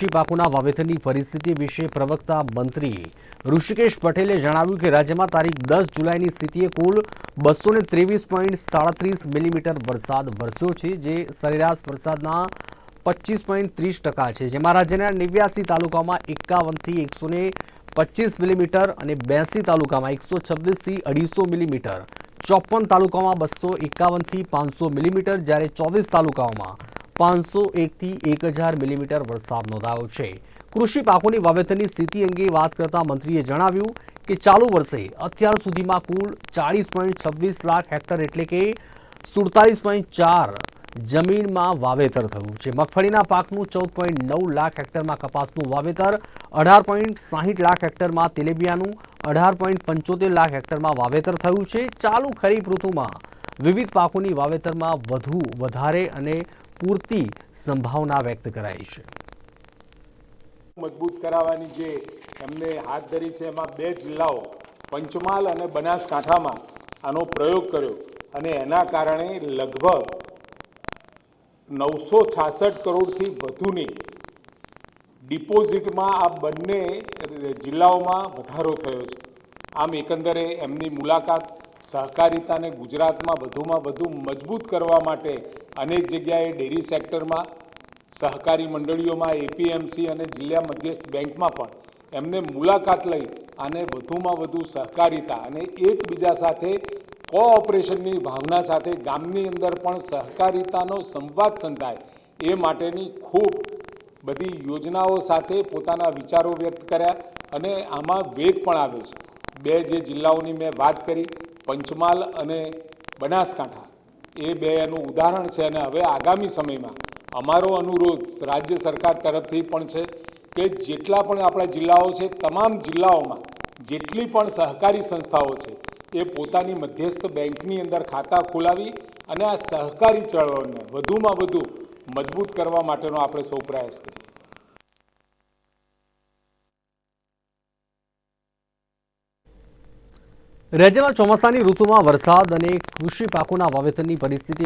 કૃષિ પાકોના વાવેતરની પરિસ્થિતિ વિશે પ્રવક્તા મંત્રી ઋષિકેશ પટેલે જણાવ્યું કે રાજ્યમાં તારીખ દસ જુલાઈની સ્થિતિએ કુલ બસો ત્રેવીસ મિલીમીટર વરસાદ વરસ્યો છે, જે સરેરાશ વરસાદના પચીસ ટકા છે. જેમાં રાજ્યના નેવ્યાસી તાલુકામાં એકાવનથી એકસો ને પચીસ મિલીમીટર અને બ્યાસી તાલુકામાં એકસો છવ્વીસથી અઢીસો મિલીમીટર. ચોપન તાલુકામાં બસો એકાવનથી પાંચસો મિલીમીટર, જ્યારે ચોવીસ તાલુકાઓમાં પાંચસો એકથી એક હજાર મિલીમીટર વરસાદ નોંધાયો છે. કૃષિ પાકોની વાવેતરની સ્થિતિ અંગે વાત કરતા મંત્રીએ જણાવ્યું કે ચાલુ વર્ષે અત્યાર સુધીમાં કુલ ચાળીસ લાખ હેક્ટર એટલે કે સુડતાલીસ જમીનમાં વાવેતર થયું છે. મગફળીના પાકનું ચૌદ નવ લાખ હેક્ટરમાં કપાસનું વાવેતર, અઢાર પોઈન્ટ સાહીઠ લાખ હેક્ટરમાં તેલેબિયાનું, અઢાર પોઈન્ટ પંચોતેર લાખ હેક્ટરમાં વાવેતર થયું છે. ચાલુ ખરીફ ઋતુમાં વિવિધ પાકોની વાવેતરમાં વધુ વધારે અને પૂરતી સંભાવના વ્યક્ત કરાઈ છે. મજબૂત કરાવવાની જે એમને હાથ ધરી છે, એમાં બે જિલ્લાઓ, પંચમહાલ અને બનાસકાંઠામાં આનો પ્રયોગ કર્યો અને એના કારણે લગભગ નવસો છાસઠ કરોડથી વધુની ડિપોઝિટમાં આ બંને જિલ્લાઓમાં વધારો થયો છે. આમ એકંદરે એમની મુલાકાત સહકારિતાને ગુજરાતમાં વધુમાં વધુ મજબૂત કરવા માટે અનેક જગ્યાએ ડેરી સેક્ટરમાં સહકારી મંડળીઓમાં એપીએમસી અને જિલ્લા મધ્યસ્થ બેંકમાં પણ એમને મુલાકાત લઈ અને વધુમાં વધુ સહકારિતા અને એકબીજા સાથે કોઓપરેશનની ભાવના સાથે ગામની અંદર પણ સહકારિતાનો સંવાદ સંધાય એ માટેની ખૂબ બધી યોજનાઓ સાથે પોતાના વિચારો વ્યક્ત કર્યા અને આમાં વેગ પણ આવ્યો છે. બે જે જિલ્લાઓની મેં વાત કરી, પંચમહાલ અને બનાસકાંઠા. એ બે એનું ઉદાહરણ છે અને હવે આગામી સમયમાં અમારો અનુરોધ રાજ્ય સરકાર તરફથી પણ છે કે જેટલા પણ આપણા જિલ્લાઓ છે, તમામ જિલ્લાઓમાં જેટલી પણ સહકારી સંસ્થાઓ છે, એ પોતાની મધ્યસ્થ બેંકની અંદર ખાતા ખોલાવી અને આ સહકારી ચળવળને વધુમાં વધુ મજબૂત કરવા માટેનો આપણે સૌ પ્રયાસ કરીએ. રાજ્યમાં ચોમાસાની ઋતુમાં વરસાદ અને કૃષિ પાકોના વાવેતરની પરિસ્થિતિ